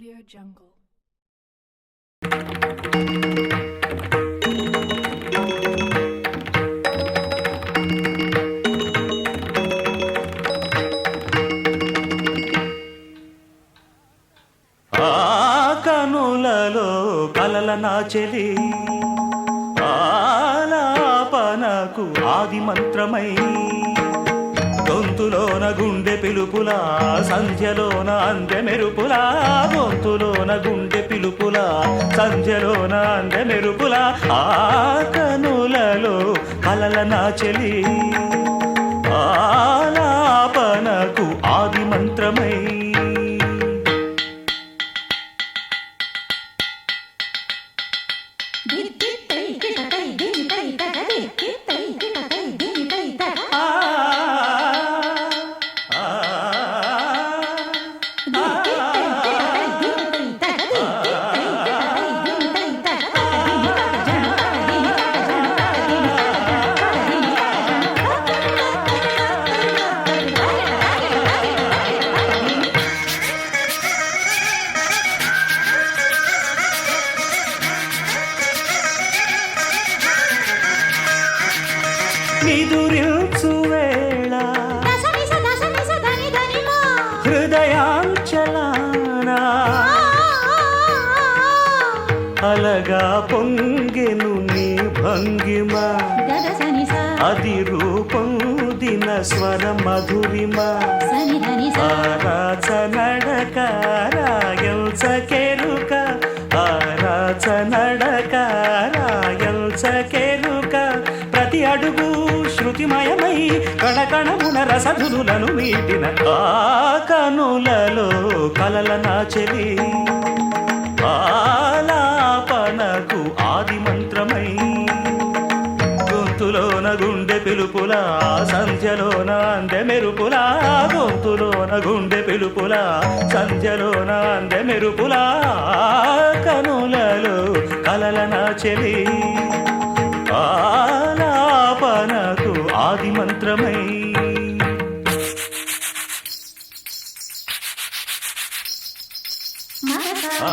Jungle. ఆ కనులలో కలల నాచెలి ఆలాపనకు ఆది మంత్రమై గొంతులోన గుండె పిలుపులా సంధ్యలోన అందె మెరుపులా గొంతులోన గుండె పిలుపులా సంధ్యలోన అందె మెరుపులా ఆ కనులలో కలల నాచెలి ఆలాపనకు ఆది మంత్రమై. ఆ నిదురించు వేళ. హృదయాంచలానా అలగా పొంగెను నీ భంగిమ. అది రూపొందిన స్వర మధురిమ. శృతిమయమై కణకణమున రసధునులను మీటిన ఆ కనులలో కలల నాచెలి ఆలాపనకు ఆది మంత్రమై గొంతులోన గుండె పిలుపుల సంధ్యలోన అందె మెరుపులా గొంతులోన గుండె పిలుపుల సంధ్యలోన అందె మెరుపులా కనులలో కలల నాచెలి నాకు ఆది మంత్రమై. ఆ